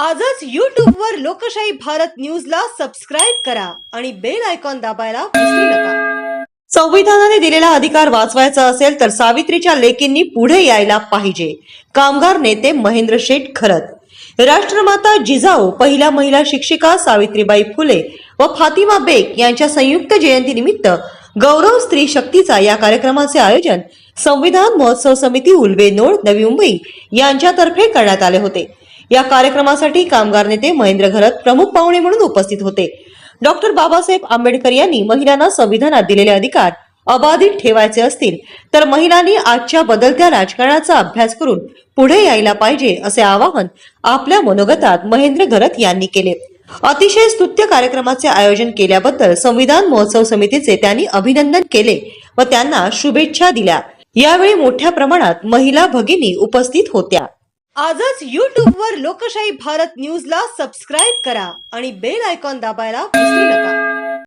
आजच यूट्यूबवर वर लोकशाही भारत न्यूजला सबस्क्राईब करा आणि बेल आयकॉन दाबायला विसरू नका. संविधानाने दिलेला अधिकार वाचवायचा असेल तर सावित्रीच्या लेकींनी पुढे यायला पाहिजे. कामगार नेते महेंद्र शेठ खरत. राष्ट्रमाता जिजाऊ पहिल्या महिला शिक्षिका सावित्रीबाई फुले व फातिमा बेग यांच्या संयुक्त जयंतीनिमित्त गौरव स्त्री शक्तीचा या कार्यक्रमाचे आयोजन संविधान महोत्सव समिती उल्वे नोड नवी मुंबई यांच्यातर्फे करण्यात आले होते. या कार्यक्रमासाठी कामगार नेते महेंद्र घरत प्रमुख पाहुणे म्हणून उपस्थित होते. डॉक्टर बाबासाहेब आंबेडकर यांनी महिलांना संविधानात दिलेले अधिकार अबाधित ठेवायचे असतील तर महिलांनी आजच्या बदलत्या राजकारणाचा अभ्यास करून पुढे यायला पाहिजे असे आवाहन आपल्या मनोगतात महेंद्र घरत यांनी केले. अतिशय स्तुत्य कार्यक्रमाचे आयोजन केल्याबद्दल संविधान महोत्सव समितीचे त्यांनी अभिनंदन केले व त्यांना शुभेच्छा दिल्या. यावेळी मोठ्या प्रमाणात महिला भगिनी उपस्थित होत्या. आजच YouTube वर लोकशाही भारत न्यूजला सबस्क्राईब करा आणि बेल आयकॉन दाबायला विसरू नका.